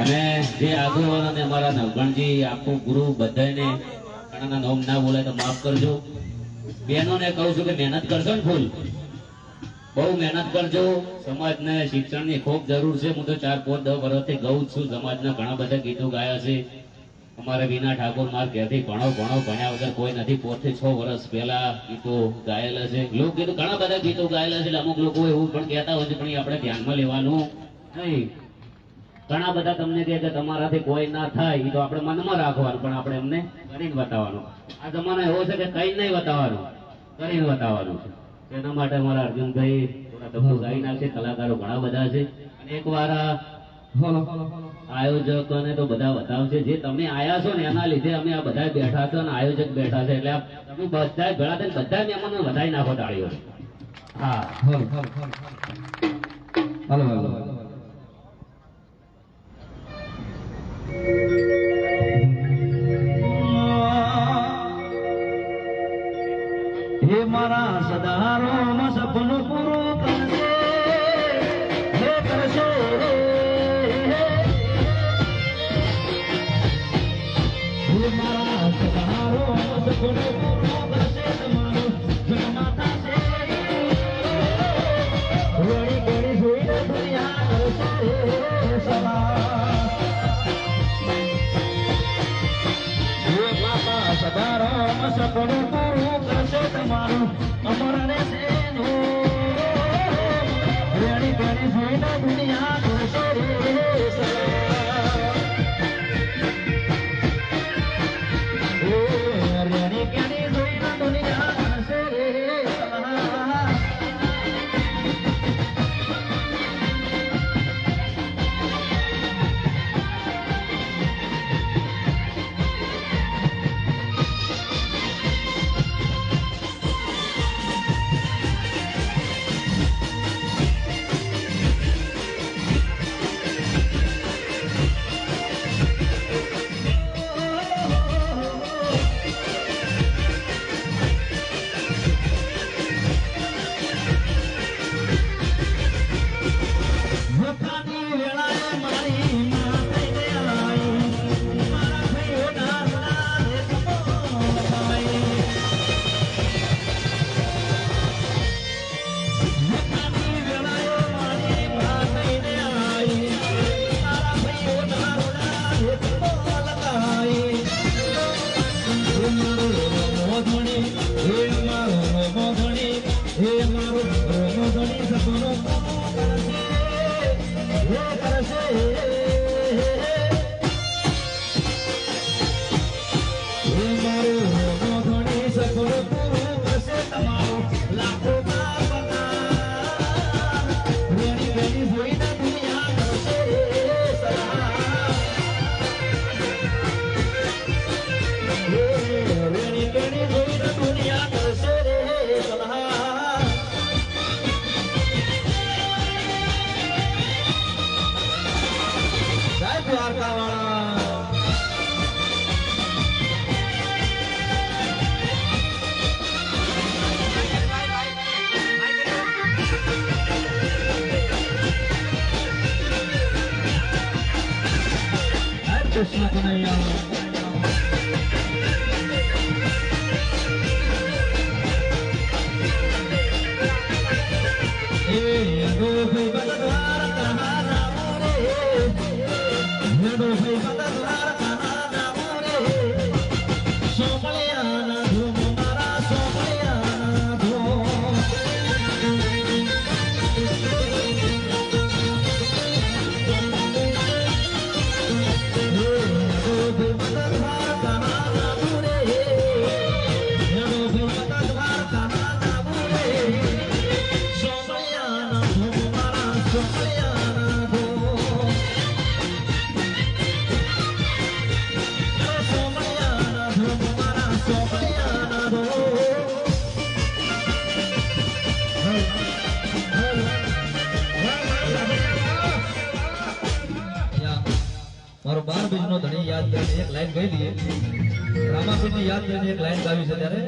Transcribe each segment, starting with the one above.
અને જે આગેવાનોને અમારા નવગણજી આખું ગુરુ બધાને ઘણાના નામ ના બોલાય તો માફ કરજો. બહેનોને કહું છું કે મહેનત કરશો ને ફૂલ. બહુ મહેનત કરજો. સમાજને, શિક્ષણની ખૂબ જરૂર છે. હું તો ચાર, પાંચ, દસ વર્ષથી ગઉં છું. સમાજના ઘણા બધા ગીતો ગાયા છે. અમારે વિના ઠાકોર માર ઘેરથી ભણો ભણો, ભણ્યા વગર કોઈ નથી. પોતે છ વર્ષ પહેલા ગીતો ગાયેલા છે. લોકગીતો ઘણા બધા ગીતો ગાયેલા છે. અમુક લોકો એવું પણ કહેતા હોય છે, પણ આપણે ધ્યાનમાં લેવાનું નહીં. ઘણા બધા તમને કહે કે તમારાથી કોઈ ના થાય. એ તો આપણે મનમાં રાખવાનું, પણ આપણે એમને કરીને બતાવવાનું. આ જમાનો એવો છે કે કઈ નહીં બતાવવાનું, કરીને બતાવવાનું છે. એના માટે અમારા અર્જુનભાઈ થોડા ડબ્બો ગાઈ નાખશે, કલાકારો ઘણા બધા છે. અને એકવાર આયોજકોને તો બધા બતાવશે. જે તમે આયા છો ને, એના લીધે અમે આ બધા બેઠા છો અને આયોજક બેઠા છે. એટલે તમે બધા ભેળા થઈને બધા મહેમાનો વધારી નાખો, તાળીઓ. હા. હલો, હાલો હાલો હે મારા સદારો સપનું પૂરું કરશે. હે કરશે હે. મારા સદારો સપનું કરશે તમારું. અમર બાર બીજ નો ધણી યાદ કરીને એક લાઈન ગઈ દઈએ રામાપીર યાદ કરીને એક લાઈન ગાવી છે ત્યારે.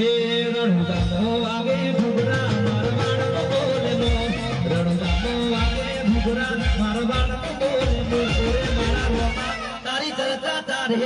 એ રણુદામો આવે ભૂગરા તારી કરતા તારે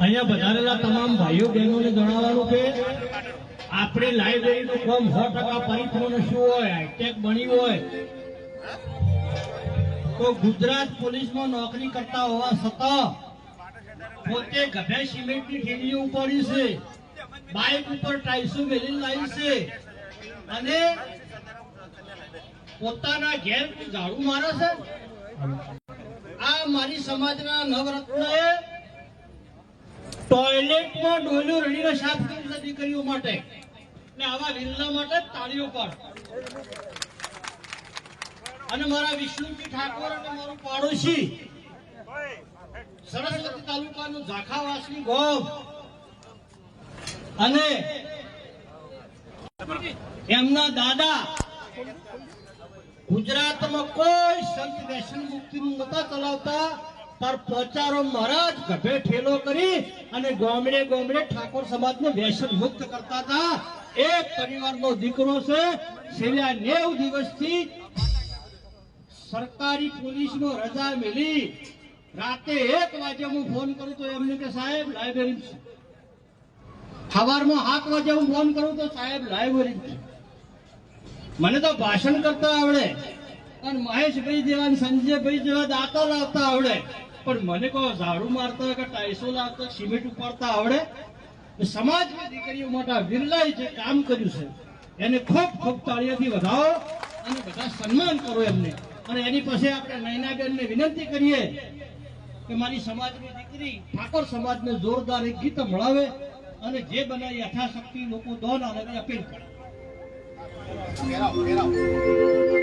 અહીંયા વધારેલા તમામ ભાઈઓ બહેનોને જણાવવાનું કે આપણી લાઇબ્રેરીનું કામ સો ટકા પરિપૂર્ણ શું હોય હાઈટેક બની હોય. તો ગુજરાત પોલીસમાં નોકરી કરતા હોવા છતાં પોતે ગભે સિમેન્ટની થેલીઓ ઉપાડી છે બાઇક ઉપર ટાઈસો મેલી લાવી છે અને પોતાના ઘેર ઝાડુ મારે છે. આ મારી સમાજના નવરત્નએ ટોયલેટમાં ડોલ્યું રડીને સાફ કર્યું દીકરીઓ માટે. ને આવા લીલા માટે તાળીઓ પાડ અને મારા વિષ્ણુજી ઠાકોર અને મારું પાડોશી સરસ્વતી તાલુકાનું ઝાખાવાસની ગોમ. અને એમના દાદા ગુજરાતમાં કોઈ સંત વ્યસન મુક્તિનું નતા ચલાવતા પર પોચારો મહારાજ ગભે ઠેલો કરી અને ગોમડે ગોમડે ઠાકોર સમાજને વ્યસન મુક્ત કરતા હતા. એક પરિવારનો દીકરો છે, છેલ્લા નેવ દિવસથી સરકારી પોલીસનો રજા મેલી. રાતે એક વાગે હું ફોન કરું તો એમને કે, સાહેબ લાઇબ્રેરી સવારમાં સાત વાગે હું ફોન કરું તો સાહેબ લાઇબ્રેરી મને તો ભાષણ કરતા આવડે. અને મહેશભાઈ જેવા સંજયભાઈ જેવા દાતા લાવતા આવડે. પણ મને કહો, ઝાડુ મારતા કે ટાઈસો લાવતા, સિમેન્ટ ઉપાડતા આવડે? સમાજમાં દીકરીઓ માટે વિરલાય જે કામ કર્યું છે, એને ખૂબ ખૂબ તાળીઓથી વધાવો અને બધા સન્માન કરો એમને. અને એની પાસે આપણે નૈનાબેનને વિનંતી કરીએ કે મારી સમાજની દીકરી ઠાકોર સમાજને જોરદાર એક ગીત મળાવે અને જે બનાવી યથાશક્તિ લોકો દોન અને અપીલ કરે. 别闹别闹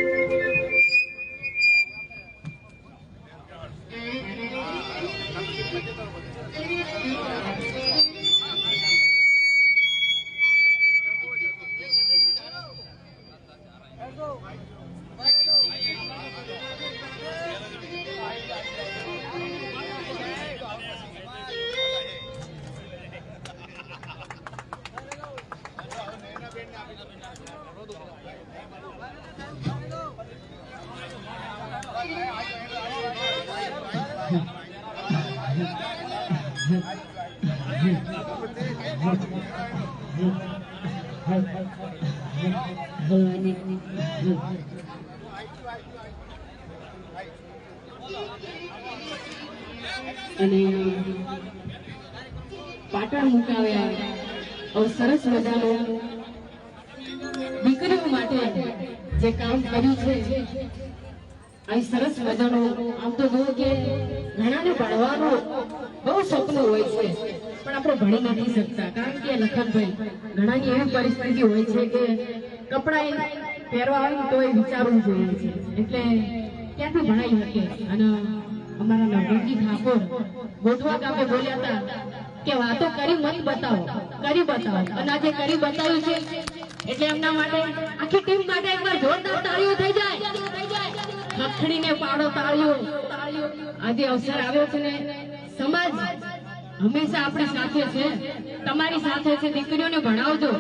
અને પાટણ મુકાવ્યા સરસ મજાનું દીકરીઓ જે કામ કર્યું છે, અહીં સરસ મજાનું આમ તો જુઓ કે ઘણાને ભણવાનું બહુ સપનું હોય છે, પણ આપણે ભણી નથી શકતા. કારણ કે લખનભાઈ, ઘણાની એવી પરિસ્થિતિ હોય છે કે કપડા પહેરવા હોય તો એ વિચારવું જોઈએ છે. એટલે ક્યાંથી ભણાઈ શકે? અને અમારા નવરજી ઠાકોર ગોઠવા ગામે બોલ્યા હતા કે વાતો કરી મત બતાવો, કરી બતાવો. અને આજે કરી બતાવ્યું છે એટલે એમના માટે આખી ટીમ માટે એકવાર જોરદાર તાળીઓ થઈ જાય. ખખડીને પાડો તાળીઓ. આજે અવસર આવ્યો છે ને, સમાજ હંમેશા આપણી સાથે છે. તમારી સાથે છે, દીકરીઓને ભણાવજો.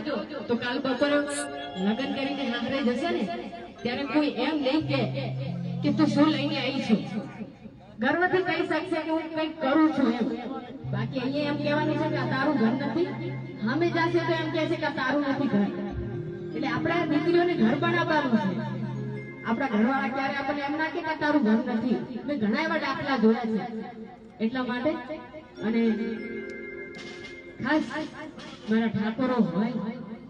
તો કાલ બપોરે લગ્ન કરીને હાથરે જશે ને, ત્યારે કોઈ એમ નહીં કે કે તું શું લઈને આવી છું? ગર્વથી કહી શકશે કે હું કંઈક કરું છું એમ. બાકી અહીંયા એમ કહેવાનું છે કે તારું ઘર નથી. હામે જશે તો એમ કહે કે તારું નથી ઘર. એટલે આપણા દીકરીઓને ઘર બનાવવાનું છે. આપણા ઘરવાળા ક્યારે આપણને એમ ના કે તારું ઘર નથી. મેં ઘણા એવા દાખલા જોયા છે. એટલા માટે અને ખાસ મારા ઠાકોરો હોય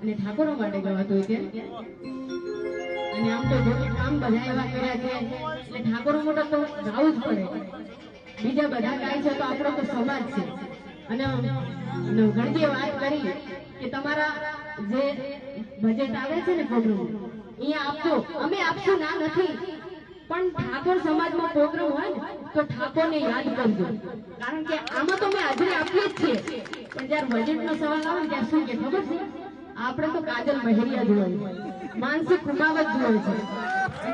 અને ઠાકોરો માટે ગવાતું હોય કે. અને આમ તો જો કામ બધા એવા કર્યા છે. એટલે ઠાકોરો મોટા તો જવું જ પડે. બીજા બધા ગાય છે તો આપણો તો સમાજ છે. અને ઘણી વાત કરી કે તમારા જે બજેટ આવે છે ને પ્રોગ્રામ અહીંયા આપજો. અમે આપશું, ના નથી. પણ ઠાકોર સમાજમાં પ્રોગ્રામ હોય ને, તો ઠાકોરને યાદ કરજો. કારણ કે આમાં તો અમે હાજરી આપીએ જ છીએ. પણ જયારે બજેટનો સવાલ આવે ત્યારે શું કે, ખબર છે? આપણે તો કાજલ મહેરિયા જ માનસિક કુમાવત જોવે છે.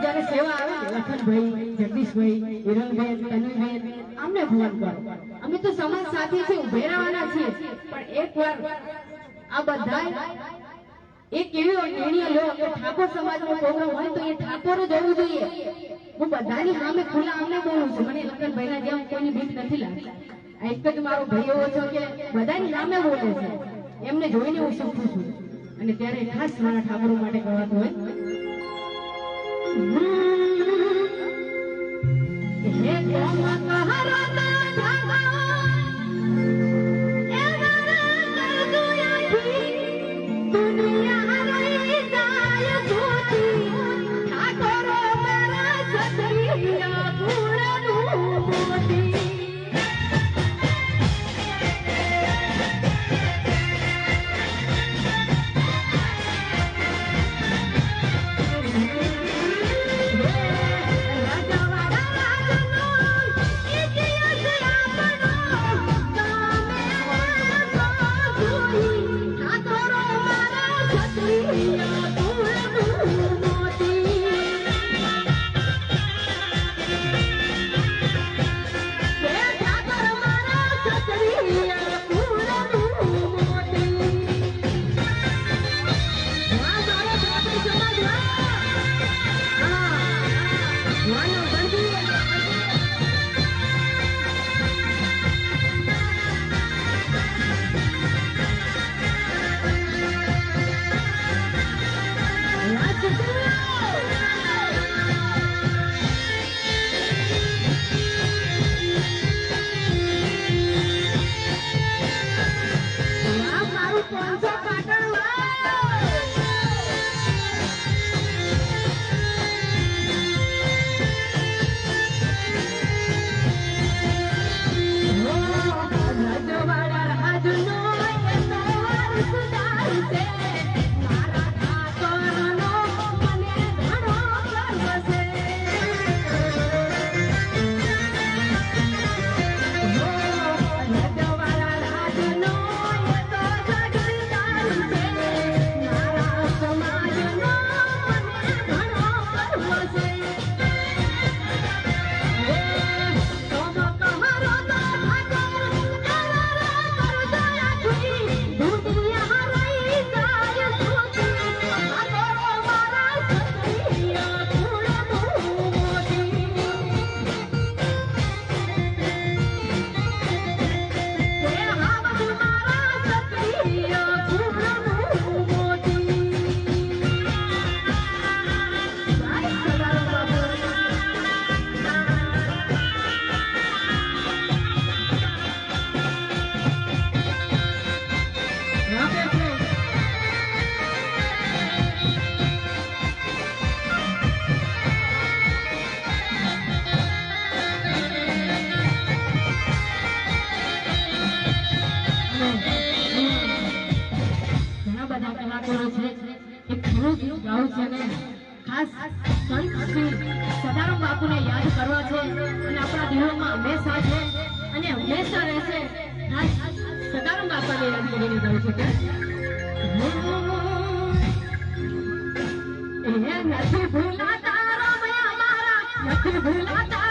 જયારે સેવા આવે લખનભાઈ જગદીશભાઈ, હિરણબેન, તન્વીબેન, અમને ફોન કરો. અમે તો સમાજ સાથે છે ઉભે રહેવાના છીએ. પણ એકવાર આ બધા એક એવો નિર્ણય લો ઠાકોર સમાજનો તો એ જોઈએ. હું બધાની બીક નથી લાગતી. ભાઈ બધાની સામે છે. એમને જોઈને હું શીખું છું. અને ત્યારે ખાસ મારા ઠાકોરો માટે કહેવાતું હોય હે કોમ કહારો ના કરવા છે. અને આપણા દિલોમાં હંમેશા છે. અને હંમેશા રહેશે. સદારામ બાપાને યાદ કરીને કહું છે. કે નથી ભૂલાતા નથી ભૂલાતા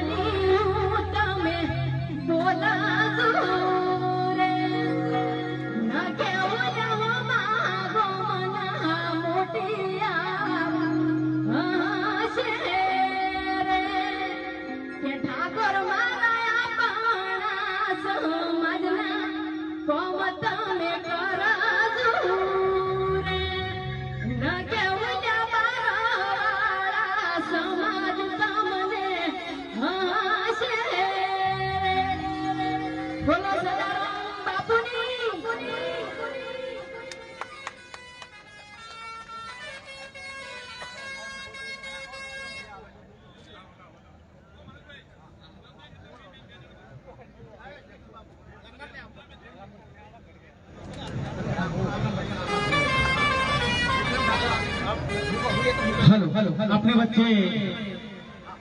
આપણી વચ્ચે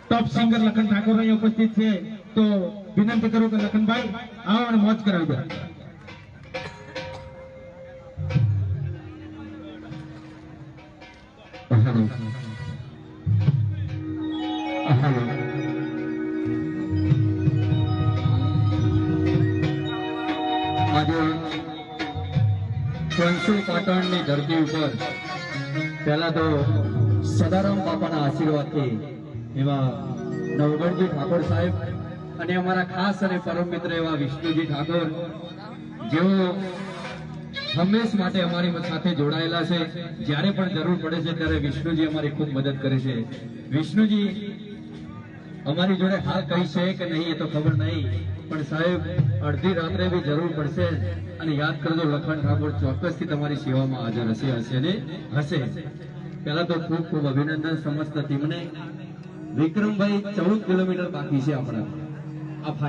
ટોપ સિંગર લખન ઠાકોર અહીં ઉપસ્થિત છે. તો વિનંતી કરું કે લખનભાઈ, આવો અને મોજ કરાવી દો. આજે પાટણની ધરતી ઉપર પહેલા તો સદારામ બાપાના આશીર્વાદથી એવા નવગણજી ઠાકોર સાહેબ અને અમારા ખાસ અને પરમ મિત્ર એવા વિષ્ણુજી ઠાકોર, જેઓ હંમેશ માટે અમારી સાથે જોડાયેલા છે. જ્યારે પણ જરૂર પડે છે ત્યારે વિષ્ણુજી અમારી ખૂબ મદદ કરે છે. વિષ્ણુજી, અમારી જોડે હા કહી છે કે નહીં એ તો ખબર નહીં, પણ સાહેબ, અડધી રાત્રે બી જરૂર પડશે અને યાદ કરજો, લખન ઠાકોર ચોક્કસથી તમારી સેવામાં હાજર હશે હશે ને? હશે. પહેલા તો ખૂબ ખૂબ અભિનંદન સમસ્ત ટીમને. વિક્રમભાઈ ચૌદ કિલોમીટર બાકી છે આપણા. આ ફાઇનલ